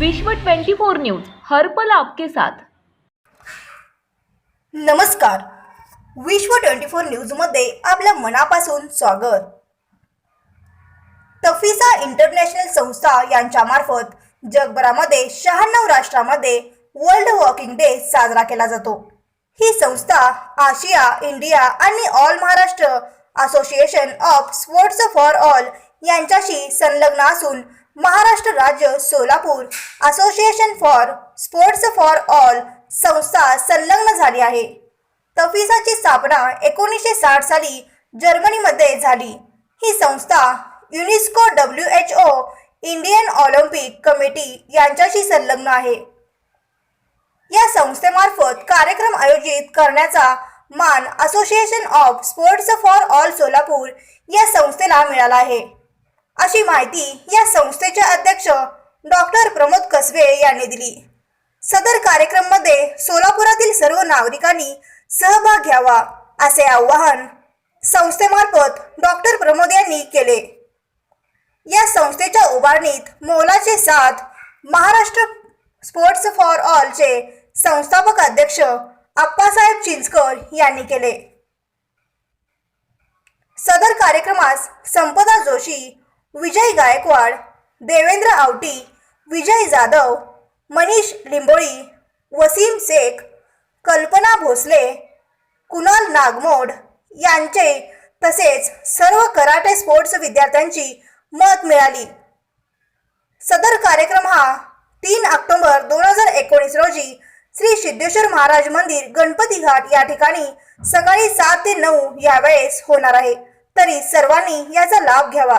विश्व 24 न्यूज हर पल आपके साथ. नमस्कार. विश्व ट्वेंटी फोर न्यूजमध्ये आपल्या मनापासून स्वागत. तफिसा इंटरनॅशनल संस्था यांच्यामार्फत जगभरामध्ये शहाण्णव राष्ट्रामध्ये वर्ल्ड वॉकिंग डे साजरा केला जातो. ही संस्था आशिया इंडिया आणि all Maharashtra association of sports for all यांच्याशी संलग्न असून महाराष्ट्र राज्य Solapur association for sports for all संस्था संलग्न झाली आहे. तफिसाची स्थापना एकोणीसशे साठ साली जर्मनीमध्ये झाली. ही संस्था UNESCO W H O Indian Olympic committee यांच्याशी संलग्न आहे. या संस्थेमार्फत कार्यक्रम आयोजित करण्याचा मान association of sports for all Solapur या संस्थेला मिळाला आहे. अशी माहिती या संस्थेचे अध्यक्ष डॉक्टर प्रमोद कसबे यांनी दिली. सदर कार्यक्रममध्ये सोलापुरातील सर्व नागरिकांनी सहभाग घ्यावा असे आवाहन संस्थेमार्फत डॉक्टर प्रमोद यांनी केले. या संस्थेच्या उभारणीत मोलाचे साथ महाराष्ट्र स्पोर्ट्स फॉर ऑलचे संस्थापक अध्यक्ष आप्पासाहेब चिंचकर यांनी केले. सदर कार्यक्रमास संपदा जोशी विजय गायकवाड देवेंद्र आवटी विजय जाधव मनीष लिंबोळी वसीम शेख कल्पना भोसले कुणाल नागमोड यांचे तसेच सर्व कराटे स्पोर्ट्स विद्यार्थ्यांची मत मिळाली. सदर कार्यक्रम हा तीन ऑक्टोबर दोन हजार एकोणीस रोजी श्री सिद्धेश्वर महाराज मंदिर गणपती घाट या ठिकाणी सकाळी सात ते नऊ या वेळेस होणार आहे. तरी सर्वांनी याचा लाभ घ्यावा.